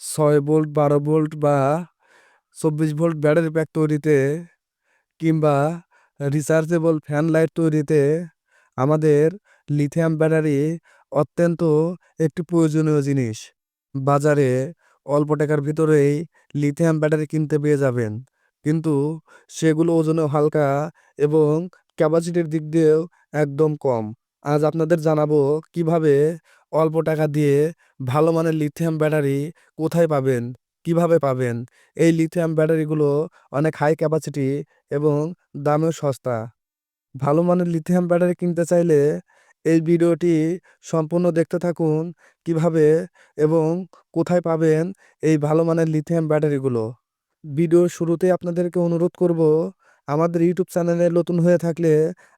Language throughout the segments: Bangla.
ছয় ভোল্ট, বারো ভোল্ট বা চব্বিশ ভোল্ট ব্যাটারি প্যাক তৈরিতে কিংবা রিচার্জেবল ফ্যান লাইট তৈরিতে আমাদের লিথিয়াম ব্যাটারি অত্যন্ত একটি প্রয়োজনীয় জিনিস। বাজারে অল্প টাকার ভিতরেই লিথিয়াম ব্যাটারি কিনতে পেয়ে যাবেন। কিন্তু সেগুলো ওজনে হালকা এবং ক্যাপাসিটির দিক দিয়েও একদম কম। আজ আপনাদের জানাব কীভাবে অল্প টাকা দিয়ে ভালো মানের লিথিয়াম ব্যাটারি কোথায় পাবেন? কীভাবে পাবেন? এই লিথিয়াম ব্যাটারিগুলো অনেক হাই ক্যাপাসিটি এবং দামেও সস্তা। ভালো মানের লিথিয়াম ব্যাটারি কিনতে চাইলে এই ভিডিওটি সম্পূর্ণ দেখতে থাকুন কীভাবে এবং কোথায় পাবেন এই ভালো মানের লিথিয়াম ব্যাটারিগুলো ভিডিওর শুরুতে আপনাদেরকে অনুরোধ করব আমাদের ইউটিউব চ্যানেলে নতুন হয়ে থাকলে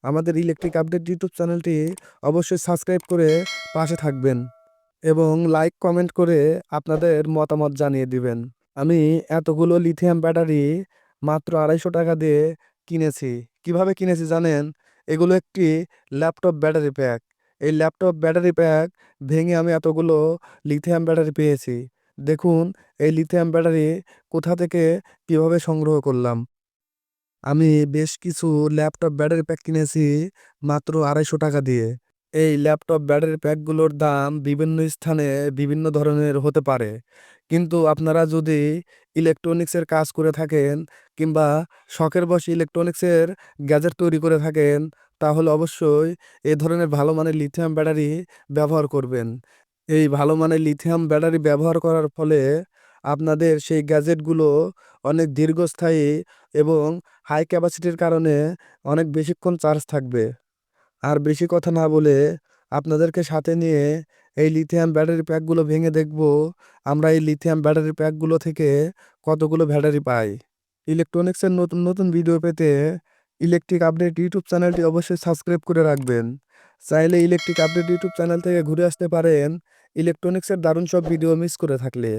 আমাদের ইলেকট্রিক আপডেট ইউটিউব চ্যানেলটি অবশ্যই সাবস্ক্রাইব করে পাশে থাকবেন এবং লাইক কমেন্ট করে আপনাদের মতামত জানিয়ে দিবেন। আমি এতগুলো লিথিয়াম ব্যাটারি মাত্র আড়াইশো টাকা দিয়ে কিনেছি। কীভাবে কিনেছি জানেন? এগুলো একটি ল্যাপটপ ব্যাটারি প্যাক এই ল্যাপটপ ব্যাটারি প্যাক ভেঙে আমি এতগুলো লিথিয়াম ব্যাটারি পেয়েছি। দেখুন, এই লিথিয়াম ব্যাটারি কোথা থেকে কীভাবে সংগ্রহ করলাম? আমি বেশ কিছু ল্যাপটপ ব্যাটারি প্যাক কিনেছি মাত্র আড়াইশো টাকা দিয়ে। এই ল্যাপটপ ব্যাটারি প্যাকগুলোর দাম বিভিন্ন স্থানে বিভিন্ন ধরনের হতে পারে। কিন্তু আপনারা যদি ইলেকট্রনিক্সের কাজ করে থাকেন কিংবা শখের বশে ইলেকট্রনিক্সের গ্যাজেট তৈরি করে থাকেন, তাহলে অবশ্যই এ ধরনের ভালো মানের লিথিয়াম ব্যাটারি ব্যবহার করবেন। এই ভালো মানের লিথিয়াম ব্যাটারি ব্যবহার করার ফলে আপনাদের সেই গ্যাজেটগুলো অনেক দীর্ঘস্থায়ী এবং হাই ক্যাপাসিটির কারণে অনেক বেশিক্ষণ চার্জ থাকবে। আর বেশি কথা না বলে আপনাদেরকে সাথে নিয়ে এই লিথিয়াম ব্যাটারি প্যাকগুলো ভেঙে দেখব। আমরা এই লিথিয়াম ব্যাটারি প্যাকগুলো থেকে কতগুলো ব্যাটারি পাই। ইলেকট্রনিক্সের নতুন নতুন ভিডিও পেতে ইলেকট্রিক আপডেট ইউটিউব চ্যানেলটি অবশ্যই সাবস্ক্রাইব করে রাখবেন। চাইলে ইলেকট্রিক আপডেট ইউটিউব চ্যানেল থেকে ঘুরে আসতে পারেন। ইলেকট্রনিক্সের দারুণ সব ভিডিও মিস করে থাকলে।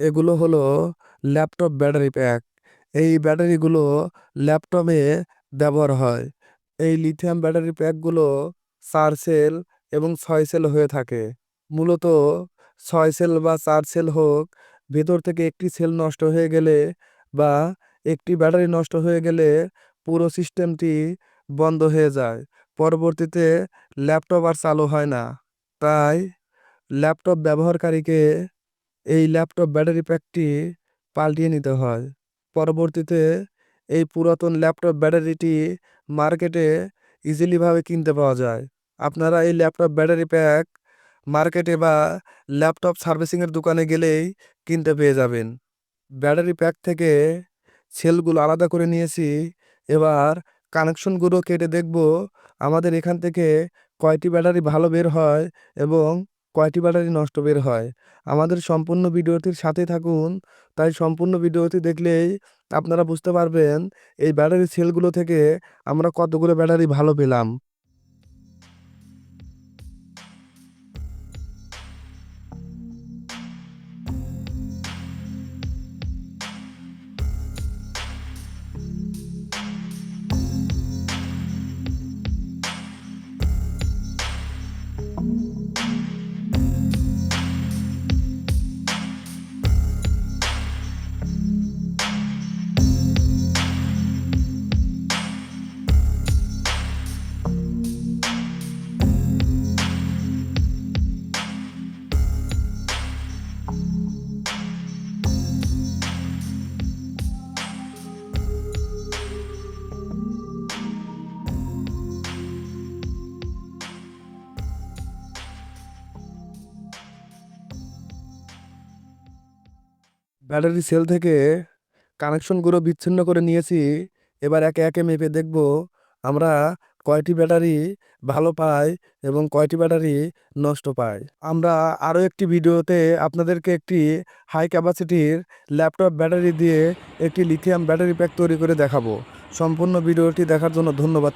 এগুলো হলো ল্যাপটপ ব্যাটারি প্যাক এই ব্যাটারিগুলো ল্যাপটপে ব্যবহার হয়। এই লিথিয়াম ব্যাটারি প্যাকগুলো চার সেল এবং ছয় সেল হয়ে থাকে। মূলত ছয় সেল বা চার সেল হোক, ভেতর থেকে একটি সেল নষ্ট হয়ে গেলে বা একটি ব্যাটারি নষ্ট হয়ে গেলে পুরো সিস্টেমটি বন্ধ হয়ে যায়। পরবর্তীতে ল্যাপটপ আর চালু হয় না। তাই ল্যাপটপ ব্যবহারকারীকে এই ল্যাপটপ ব্যাটারি প্যাকটি পাল্টিয়ে নিতে হয়। পরবর্তীতে এই পুরাতন ল্যাপটপ ব্যাটারিটি মার্কেটে ইজিলিভাবে কিনতে পাওয়া যায়। আপনারা এই ল্যাপটপ ব্যাটারি প্যাক মার্কেটে বা ল্যাপটপ সার্ভিসিংয়ের দোকানে গেলেই কিনতে পেয়ে যাবেন। ব্যাটারি প্যাক থেকে সেলগুলো আলাদা করে নিয়েছি। এবার কানেকশনগুলো কেটে দেখব। আমাদের এখান থেকে কয়টি ব্যাটারি ভালো বের হয় এবং কয়টি ব্যাটারি নষ্ট বের হয়? আমাদের সম্পূর্ণ ভিডিওটির সাথে থাকুন। তাই সম্পূর্ণ ভিডিওটি দেখলেই আপনারা বুঝতে পারবেন, এই ব্যাটারি সেলগুলো থেকে আমরা কতগুলো ব্যাটারি ভালো পেলাম। ব্যাটারি সেল থেকে কানেকশনগুলো বিচ্ছিন্ন করে নিয়েছি। এবার একে একে মেপে দেখব আমরা কয়টি ব্যাটারি ভালো পাই এবং কয়টি ব্যাটারি নষ্ট পাই আমরা আরও একটি ভিডিওতে আপনাদেরকে একটি হাই ক্যাপাসিটির ল্যাপটপ ব্যাটারি দিয়ে একটি লিথিয়াম ব্যাটারি প্যাক তৈরি করে দেখাবো। সম্পূর্ণ ভিডিওটি দেখার জন্য ধন্যবাদ।